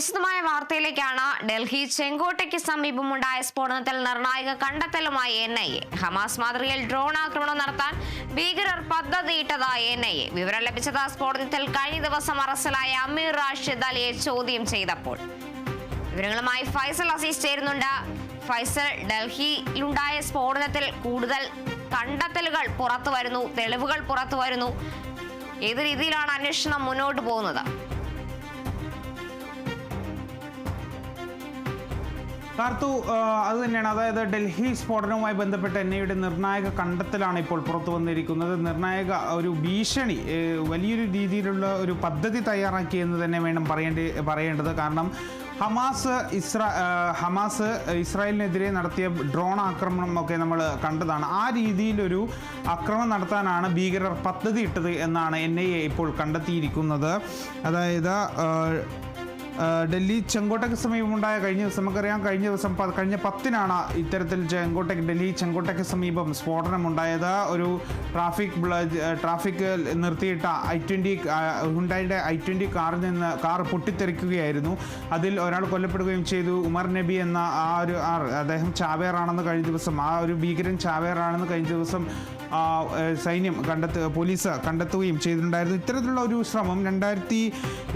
വിശദമായ വാർത്തയിലേക്കാണ് ഡൽഹി ചെങ്കോട്ടയ്ക്ക് സമീപമുണ്ടായ സ്ഫോടനത്തിൽ നിർണായക കണ്ടെത്തലുമായി എൻ ഐ എ. ഹമാസ് മാതൃകയിൽ ഡ്രോൺ ആക്രമണം നടത്താൻ ഭീകരർ പദ്ധതിയിട്ടതായി എൻ ഐ എ. വിവരം ലഭിച്ചത് സ്ഫോടനത്തിൽ കഴിഞ്ഞ ദിവസം അറസ്റ്റിലായ അമീർ റാഷിദ് അലിയെ ചോദ്യം ചെയ്തപ്പോൾ. വിവരങ്ങളുമായി ഫൈസൽ അസീസ് ചേരുന്നുണ്ട്. ഫൈസൽ ഡൽഹിയിലുണ്ടായ സ്ഫോടനത്തിൽ കൂടുതൽ കണ്ടെത്തലുകൾ പുറത്തു വരുന്നു തെളിവുകൾ പുറത്തു വരുന്നു ഏത് രീതിയിലാണ് അന്വേഷണം മുന്നോട്ട് പോകുന്നത്? കാർത്തു അത് തന്നെയാണ്. അതായത് ഡൽഹി സ്ഫോടനവുമായി ബന്ധപ്പെട്ട് എന്നയുടെ നിർണായക കണ്ടെത്തലാണ് ഇപ്പോൾ പുറത്തു വന്നിരിക്കുന്നത്. നിർണായക ഒരു ഭീഷണി വലിയൊരു രീതിയിലുള്ള ഒരു പദ്ധതി തയ്യാറാക്കി എന്ന് തന്നെ വേണം പറയേണ്ടി പറയേണ്ടത്. കാരണം ഹമാസ് ഇസ്രാ ഹമാസ് ഇസ്രായേലിനെതിരെ നടത്തിയ ഡ്രോൺ ആക്രമണം ഒക്കെ നമ്മൾ കണ്ടതാണ്. ആ രീതിയിലൊരു ആക്രമണം നടത്താനാണ് ഭീകരർ പദ്ധതി ഇട്ടത് എന്നാണ് എൻ ഐ എ ഇപ്പോൾ കണ്ടെത്തിയിരിക്കുന്നത്. അതായത് ഡൽഹി ചെങ്കോട്ടയ്ക്ക് സമീപമുണ്ടായ കഴിഞ്ഞ ദിവസം നമുക്കറിയാം കഴിഞ്ഞ ദിവസം കഴിഞ്ഞ പത്തിനാണ് ഇത്തരത്തിൽ ചെങ്കോട്ടയ്ക്ക് ഡൽഹി ചെങ്കോട്ടയ്ക്ക് സമീപം സ്ഫോടനമുണ്ടായത്. ഒരു ട്രാഫിക് ട്രാഫിക് നിർത്തിയിട്ട ഐ ട്വന്റി ഹുണ്ടായിന്റെ ഐ ട്വന്റി കാറിൽ നിന്ന് കാർ പൊട്ടിത്തെറിക്കുകയായിരുന്നു. അതിൽ ഒരാൾ കൊല്ലപ്പെടുകയും ചെയ്തു. ഉമർ നബി എന്ന ആ ഒരു ആർ അദ്ദേഹം ചാവേറാണെന്ന് കഴിഞ്ഞ ദിവസം ആ ഒരു ഭീകരൻ ചാവേറാണെന്ന് കഴിഞ്ഞ ദിവസം സൈന്യം കണ്ടെത്ത പോലീസ് കണ്ടെത്തുകയും ചെയ്തിട്ടുണ്ടായിരുന്നു. ഇത്തരത്തിലുള്ള ഒരു ശ്രമം രണ്ടായിരത്തി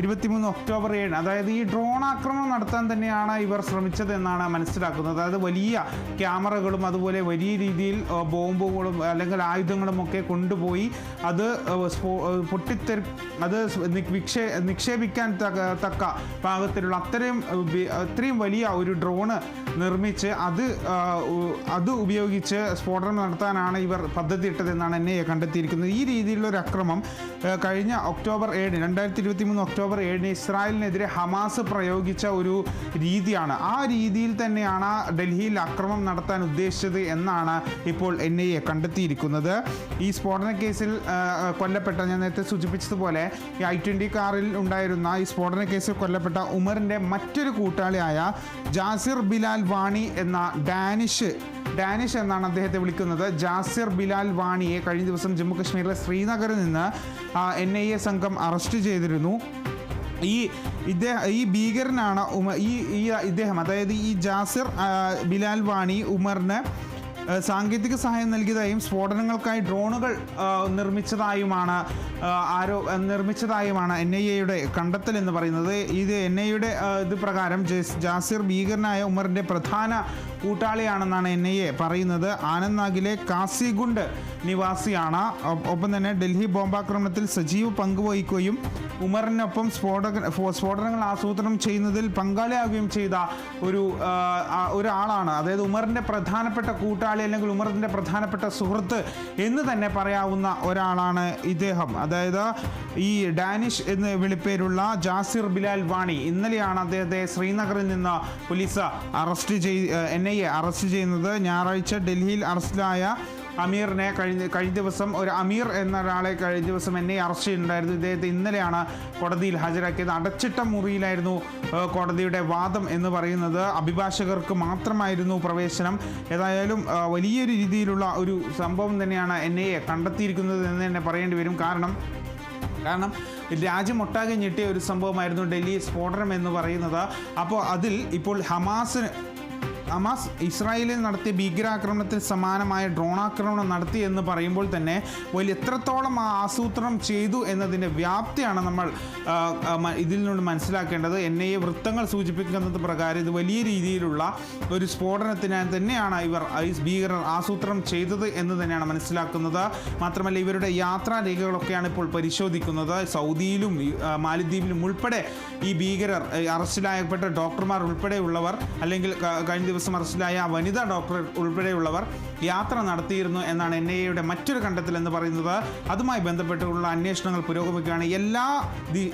ഇരുപത്തി മൂന്ന് ഒക്ടോബർ ഏഴ് അതായത് ഈ ഡ്രോൺ ആക്രമണം നടത്താൻ തന്നെയാണ് ഇവർ ശ്രമിച്ചതെന്നാണ് മനസ്സിലാക്കുന്നത്. അതായത് വലിയ ക്യാമറകളും അതുപോലെ വലിയ രീതിയിൽ ബോംബുകളും അല്ലെങ്കിൽ ആയുധങ്ങളും ഒക്കെ കൊണ്ടുപോയി അത് പൊട്ടിത്തെ അത് നിക്ഷേ നിക്ഷേപിക്കാൻ തക്ക പാകത്തിലുള്ള അത്രയും അത്രയും വലിയ ഒരു ഡ്രോണ് നിർമ്മിച്ച് അത് അത് ഉപയോഗിച്ച് സ്ഫോടനം നടത്താനാണ് ഇവർ പദ്ധതി പദ്ധതിയിട്ടതെന്നാണ് എന്നെ കണ്ടെത്തിയിരിക്കുന്നത്. ഈ രീതിയിലുള്ള ഒരു അക്രമം കഴിഞ്ഞ ഒക്ടോബർ ഏഴിന് രണ്ടായിരത്തി ഇരുപത്തി മൂന്ന് ഒക്ടോബർ ഏഴിന് ഇസ്രായേലിനെതിരെ ഹമാസ് പ്രയോഗിച്ച ഒരു രീതിയാണ്. ആ രീതിയിൽ തന്നെയാണ് ഡൽഹിയിൽ അക്രമം നടത്താൻ ഉദ്ദേശിച്ചത് എന്നാണ് ഇപ്പോൾ എൻ ഐ എ കണ്ടെത്തിയിരിക്കുന്നത്. ഈ സ്ഫോടന കേസിൽ കൊല്ലപ്പെട്ട ഞാൻ നേരത്തെ സൂചിപ്പിച്ചതുപോലെ ഈ ഐ ട്വന്റി കാറിൽ ഉണ്ടായിരുന്ന ഈ സ്ഫോടന കേസിൽ കൊല്ലപ്പെട്ട ഉമറിന്റെ മറ്റൊരു കൂട്ടാളിയായ ജാസിർ ബിലാൽ വാണി എന്ന ഡാനിഷ് ഡാനിഷ് എന്നാണ് അദ്ദേഹത്തെ വിളിക്കുന്നത്. ജാസിർ ബിലാൽ വാണിയെ കഴിഞ്ഞ ദിവസം ജമ്മു കാശ്മീരിലെ ശ്രീനഗറിൽ നിന്ന് എൻ ഐ എ സംഘം അറസ്റ്റ് ചെയ്തിരുന്നു. ഈ ഇദ്ദേഹം ഈ ഭീകരനാണ് ഉമ ഈ ഈ ഇദ്ദേഹം അതായത് ഈ ജാസിർ ബിലാൽ വാണി ഉമറിന് സാങ്കേതിക സഹായം നൽകിയതായും സ്ഫോടനങ്ങൾക്കായി ഡ്രോണുകൾ നിർമ്മിച്ചതായുമാണ് ആരോ നിർമ്മിച്ചതായുമാണ് എൻ ഐ എയുടെ കണ്ടെത്തൽ എന്ന് പറയുന്നത്. ഇത് എൻ ഐ എയുടെ ഇത് പ്രകാരം ജസ്- ജാസിർ ഭീകരനായ ഉമറിന്റെ പ്രധാന കൂട്ടാളിയാണെന്നാണ് എൻ ഐ എ പറയുന്നത്. ആനന്ദ്നാഗിലെ കാസിഗുണ്ട് നിവാസിയാണ്. ഒപ്പം തന്നെ ഡൽഹി ബോംബാക്രമണത്തിൽ സജീവ പങ്കുവഹിക്കുകയും ഉമറിനൊപ്പം സ്ഫോടക സ്ഫോടനങ്ങൾ ആസൂത്രണം ചെയ്യുന്നതിൽ പങ്കാളിയാവുകയും ചെയ്ത ഒരു ഒരാളാണ്. അതായത് ഉമറിന്റെ പ്രധാനപ്പെട്ട കൂട്ടാളി അല്ലെങ്കിൽ ഉമറിന്റെ പ്രധാനപ്പെട്ട സുഹൃത്ത് എന്ന് തന്നെ പറയാവുന്ന ഒരാളാണ് ഇദ്ദേഹം. അതായത് ഈ ഡാനിഷ് എന്ന് വിളിപ്പേരുള്ള ജാസിർ ബിലാൽ വാണി. ഇന്നലെയാണ് അദ്ദേഹത്തെ ശ്രീനഗറിൽ നിന്ന് പോലീസ് അറസ്റ്റ് ചെയ് എൻ ഐ എ അറസ്റ്റ് ചെയ്യുന്നത്. ഞായറാഴ്ച ഡൽഹിയിൽ അറസ്റ്റിലായ അമീറിനെ കഴിഞ്ഞ കഴിഞ്ഞ ദിവസം ഒരു അമീർ എന്ന ഒരാളെ കഴിഞ്ഞ ദിവസം എന്നെ അറസ്റ്റ് ചെയ്തിട്ടുണ്ടായിരുന്നു. ഇദ്ദേഹത്തെ ഇന്നലെയാണ് കോടതിയിൽ ഹാജരാക്കിയത്. അടച്ചിട്ട മുറിയിലായിരുന്നു കോടതിയുടെ വാദം എന്ന് പറയുന്നത്. അഭിഭാഷകർക്ക് മാത്രമായിരുന്നു പ്രവേശനം. ഏതായാലും വലിയൊരു രീതിയിലുള്ള ഒരു സംഭവം തന്നെയാണ് എൻ ഐ എ കണ്ടെത്തിയിരിക്കുന്നത് എന്ന് തന്നെ പറയേണ്ടി വരും. കാരണം കാരണം രാജ്യമൊട്ടാകെ ഞെട്ടിയ ഒരു സംഭവമായിരുന്നു ഡൽഹി സ്ഫോടനം എന്ന് പറയുന്നത്. അപ്പോൾ അതിൽ ഇപ്പോൾ ഹമാസിന് ഹമാസ് ഇസ്രായേലിൽ നടത്തിയ ഭീകരാക്രമണത്തിൽ സമാനമായ ഡ്രോൺ ആക്രമണം നടത്തി എന്ന് പറയുമ്പോൾ തന്നെ വലിയ എത്രത്തോളം ആ ആസൂത്രണം ചെയ്തു എന്നതിന്റെ വ്യാപ്തിയാണ് നമ്മൾ ഇതിൽ നിന്ന് മനസ്സിലാക്കേണ്ടത്. എൻ ഐ എ വൃത്തങ്ങൾ സൂചിപ്പിക്കുന്നത് പ്രകാരം ഇത് വലിയ രീതിയിലുള്ള ഒരു സ്ഫോടനത്തിനായി തന്നെയാണ് ഇവർ ഭീകരർ ആസൂത്രണം ചെയ്തത് എന്ന് തന്നെയാണ് മനസ്സിലാക്കുന്നത്. മാത്രമല്ല ഇവരുടെ യാത്രാ രേഖകളൊക്കെയാണ് ഇപ്പോൾ പരിശോധിക്കുന്നത്. സൗദിയിലും മാലിദ്വീപിലും ഉൾപ്പെടെ ഈ ഭീകരർ അറസ്റ്റിലായപ്പെട്ട ഡോക്ടർമാർ ഉൾപ്പെടെയുള്ളവർ അല്ലെങ്കിൽ കഴിഞ്ഞ ദിവസം അറസ്റ്റിലായ വനിതാ ഡോക്ടർ ഉൾപ്പെടെയുള്ളവർ യാത്ര നടത്തിയിരുന്നു എന്നാണ് എൻ ഐ എയുടെ മറ്റൊരു കണ്ടെത്തൽ എന്ന് പറയുന്നത്. അതുമായി ബന്ധപ്പെട്ടുള്ള അന്വേഷണങ്ങൾ പുരോഗമിക്കുകയാണ്. എല്ലാ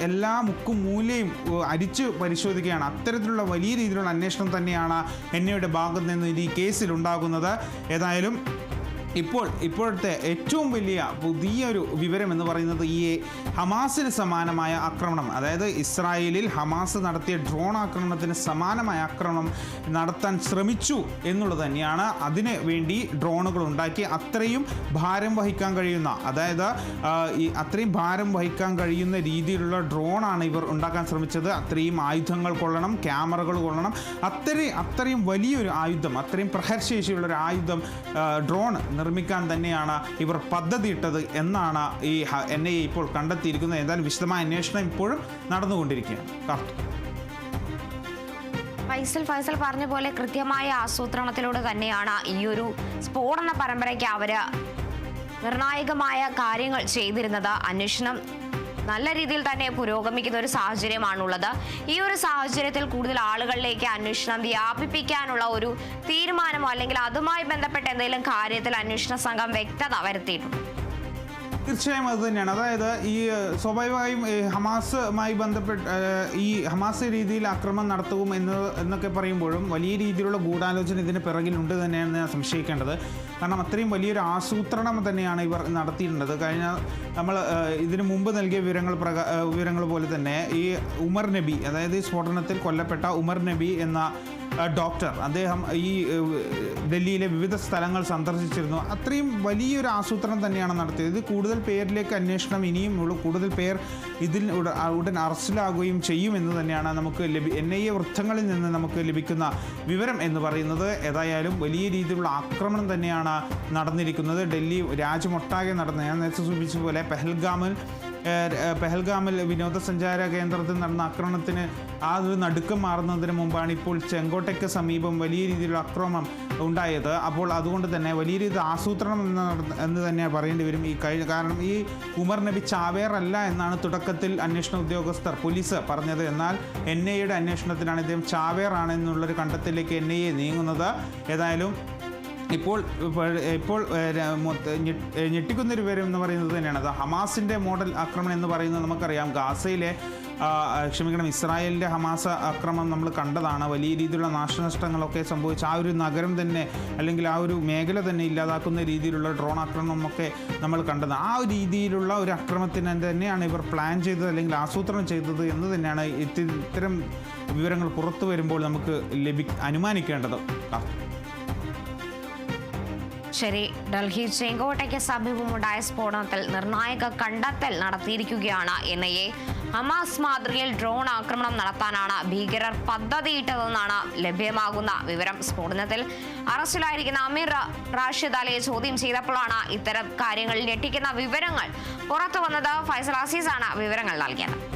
എല്ലാ മുക്കും മൂലയും അരിച്ച് പരിശോധിക്കുകയാണ്. അത്തരത്തിലുള്ള വലിയ രീതിയിലുള്ള അന്വേഷണം തന്നെയാണ് എൻ ഐയുടെ ഭാഗത്ത് നിന്ന് ഈ കേസിൽ ഉണ്ടാകുന്നത്. ഏതായാലും ഇപ്പോൾ ഇപ്പോഴത്തെ ഏറ്റവും വലിയ പുതിയൊരു വിവരം എന്ന് പറയുന്നത് ഈ ഹമാസിന് സമാനമായ ആക്രമണം. അതായത് ഇസ്രായേലിൽ ഹമാസ് നടത്തിയ ഡ്രോൺ ആക്രമണത്തിന് സമാനമായ ആക്രമണം നടത്താൻ ശ്രമിച്ചു എന്നുള്ളത് തന്നെയാണ് അതിന് വേണ്ടി ഡ്രോണുകൾ ഉണ്ടാക്കി അത്രയും ഭാരം വഹിക്കാൻ കഴിയുന്ന അതായത് ഈ അത്രയും ഭാരം വഹിക്കാൻ കഴിയുന്ന രീതിയിലുള്ള ഡ്രോണാണ് ഇവർ ഉണ്ടാക്കാൻ ശ്രമിച്ചത്. അത്രയും ആയുധങ്ങൾ കൊള്ളണം ക്യാമറകൾ കൊള്ളണം. അത്രയും അത്രയും വലിയൊരു ആയുധം അത്രയും പ്രഹരശേഷിയുള്ള ഒരു ആയുധം ഡ്രോൺ നിർമ്മിക്കാൻ തന്നെയാണ് ഇവർ പദ്ധതിയിട്ടത് എന്നാണ് ഈ എൻ ഐ ഇപ്പോൾ കണ്ടെത്തിയിരിക്കുന്നത്. ഏതായാലും വിശദമായ അന്വേഷണം ഇപ്പോഴും നടന്നുകൊണ്ടിരിക്കുകയാണ്. ഫൈസൽ ഫൈസൽ പറഞ്ഞ പോലെ കൃത്യമായ ആസൂത്രണത്തിലൂടെ തന്നെയാണ് ഈ ഒരു സ്ഫോടന പരമ്പരയ്ക്ക് അവർ നിർണായകമായ കാര്യങ്ങൾ ചെയ്തിരുന്നത്. അന്വേഷണം നല്ല രീതിയിൽ തന്നെ പുരോഗമിക്കുന്ന ഒരു സാഹചര്യമാണുള്ളത്. ഈ ഒരു സാഹചര്യത്തിൽ കൂടുതൽ ആളുകളിലേക്ക് അന്വേഷണം വ്യാപിപ്പിക്കാനുള്ള ഒരു തീരുമാനമോ അല്ലെങ്കിൽ അതുമായി ബന്ധപ്പെട്ട എന്തെങ്കിലും കാര്യത്തിൽ അന്വേഷണ സംഘം വ്യക്തത വരുത്തിയിട്ടുണ്ട്? തീർച്ചയായും അത് തന്നെയാണ്. അതായത് ഈ സ്വാഭാവികമായും ഹമാസുമായി ബന്ധപ്പെട്ട് ഈ ഹമാസ് രീതിയിൽ ആക്രമണം നടത്തും എന്ന് എന്നൊക്കെ പറയുമ്പോഴും വലിയ രീതിയിലുള്ള ഗൂഢാലോചന ഇതിന് പിറകിലുണ്ട് തന്നെയാണ് ഞാൻ സംശയിക്കേണ്ടത്. കാരണം അത്രയും വലിയൊരു ആസൂത്രണം തന്നെയാണ് ഇവർ നടത്തിയിട്ടുള്ളത് കഴിഞ്ഞ നമ്മൾ ഇതിനു മുമ്പ് നൽകിയ വിവരങ്ങൾ പ്രകാ വിവരങ്ങൾ പോലെ തന്നെ ഈ ഉമർ നബി അതായത് ഈ സ്ഫോടനത്തിൽ കൊല്ലപ്പെട്ട ഉമർ നബി എന്ന ഡോക്ടർ അദ്ദേഹം ഈ ഡൽഹിയിലെ വിവിധ സ്ഥലങ്ങൾ സന്ദർശിച്ചിരുന്നു. അത്രയും വലിയൊരു ആസൂത്രണം തന്നെയാണ് നടത്തിയത്. ഇത് കൂടുതൽ പേരിലേക്ക് അന്വേഷണം ഇനിയും കൂടുതൽ പേർ ഇതിൽ ഉടൻ അറസ്റ്റിലാകുകയും ചെയ്യുമെന്ന് തന്നെയാണ് നമുക്ക് ലഭി എൻ ഐ എ വൃത്തങ്ങളിൽ നിന്ന് നമുക്ക് ലഭിക്കുന്ന വിവരം എന്ന് പറയുന്നത്. ഏതായാലും വലിയ രീതിയിലുള്ള ആക്രമണം തന്നെയാണ് നടന്നിരിക്കുന്നത്. ഡൽഹി രാജ്യമൊട്ടാകെ നടന്ന ഞാൻ നേരത്തെ സൂചിപ്പിച്ച പോലെ പെഹൽഗാമിൽ പെഹൽഗാമിൽ വിനോദസഞ്ചാര കേന്ദ്രത്തിൽ നടന്ന ആക്രമണത്തിന് ആ ഒരു നടുക്കം മാറുന്നതിന് മുമ്പാണ് ഇപ്പോൾ ചെങ്കോട്ടയ്ക്ക് സമീപം വലിയ രീതിയിലുള്ള അക്രമം ഉണ്ടായത്. അപ്പോൾ അതുകൊണ്ട് തന്നെ വലിയ രീതിയിൽ ആസൂത്രണം എന്ന് എന്ന് തന്നെ പറയേണ്ടി വരും. ഈ കഴിഞ്ഞ കാരണം ഈ ഉമർ നബി ചാവേറല്ല എന്നാണ് തുടക്കത്തിൽ അന്വേഷണ ഉദ്യോഗസ്ഥർ പോലീസ് പറഞ്ഞത്. എന്നാൽ എൻ ഐ എയുടെ അന്വേഷണത്തിലാണ് ഇദ്ദേഹം ചാവേർ ആണെന്നുള്ളൊരു കണ്ടെത്തലിലേക്ക് എൻ ഐ എ നീങ്ങുന്നത്. ഏതായാലും ഇപ്പോൾ ഇപ്പോൾ- ഞെട്ടിക്കുന്നൊരു വിവരം എന്ന് പറയുന്നത് തന്നെയാണ്. അത് ഹമാസിന്റെ മോഡൽ ആക്രമണം എന്ന് പറയുന്നത് നമുക്കറിയാം. ഗാസയിലെ ക്ഷമിക്കണം ഇസ്രായേലിന്റെ ഹമാസ ആക്രമണം നമ്മൾ കണ്ടതാണ്. വലിയ രീതിയിലുള്ള നാശനഷ്ടങ്ങളൊക്കെ സംഭവിച്ച ആ ഒരു നഗരം തന്നെ അല്ലെങ്കിൽ ആ ഒരു മേഖല തന്നെ ഇല്ലാതാക്കുന്ന രീതിയിലുള്ള ഡ്രോൺ ആക്രമണമൊക്കെ നമ്മൾ കണ്ടത്. ആ ഒരു രീതിയിലുള്ള ഒരു ആക്രമണത്തിന് തന്നെയാണ് ഇവർ പ്ലാൻ ചെയ്തത് അല്ലെങ്കിൽ ആസൂത്രണം ചെയ്തത് എന്ന് തന്നെയാണ് ഇത്തി- ഇത്തരം വിവരങ്ങൾ പുറത്തു വരുമ്പോൾ നമുക്ക് ലഭി അനുമാനിക്കേണ്ടത്. ശരി ഡൽഹി ചെങ്കോട്ടയ്ക്ക് സമീപമുണ്ടായ സ്ഫോടനത്തിൽ നിർണായക കണ്ടെത്തൽ നടത്തിയിരിക്കുകയാണ് എൻ ഐ എ. ഹമാസ് മാതൃകയിൽ ഡ്രോൺ ആക്രമണം നടത്താനാണ് ഭീകരർ പദ്ധതിയിട്ടതെന്നാണ് ലഭ്യമാകുന്ന വിവരം സ്ഫോടനത്തിൽ. അറസ്റ്റിലായിരിക്കുന്ന അമീർ റാഷിദ് അലിയെ ചോദ്യം ചെയ്തപ്പോഴാണ് ഇത്തരം കാര്യങ്ങൾ ഞെട്ടിക്കുന്ന വിവരങ്ങൾ പുറത്തു വന്നത് ഫൈസൽ അസീസാണ് വിവരങ്ങൾ നൽകിയത്.